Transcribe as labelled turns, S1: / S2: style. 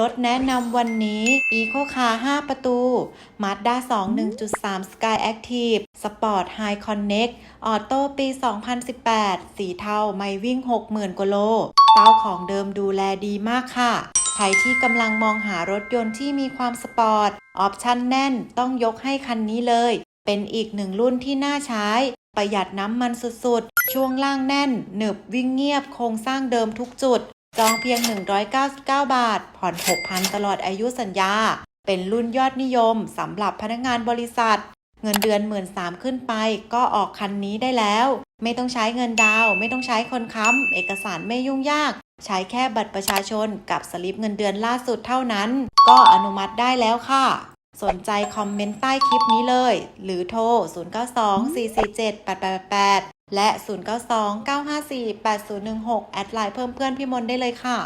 S1: รถแนะนำวันนี้ Eco Car 5 ประตู Mazda 2 1.3 Sky Active Sport High Connect Auto ปี 2018 สีเทาไม่วิ่ง 60,000กว่าโลเจ้าของเดิมดูแลดีมากค่ะ ใครที่กำลังมองหารถยนต์ที่มีความสปอร์ต ออปชั่นแน่นต้องยกให้คันนี้เลย เป็นอีกหนึ่งรุ่นที่น่าใช้ ประหยัดน้ำมันสุดๆ ช่วงล่างแน่นหนึบวิ่งเงียบโครงสร้างเดิมทุกจุด จองเพียง 199 บาท ผ่อน 6,000 ตลอดอายุสัญญา เป็นรุ่นยอดนิยมสำหรับพนักงานบริษัท เงินเดือน 1 3ื่นขึ้นไป ก็ออกคันนี้ได้แล้ว ไม่ต้องใช้เงินดาวไม่ต้องใช้คนค้ำ เอกสารไม่ยุ่งยาก ใช้แค่บัตรประชาชนกับสลิปเงินเดือนล่าสุดเท่านั้น ก็อนุมัติได้แล้วค่ะ สนใจคอมเมนต์ใต้คลิปนี้เลย หรือโทร 0924478888 และ 0929548016 แอดไลน์เพิ่มเพื่อนพี่มนได้เลยค่ะ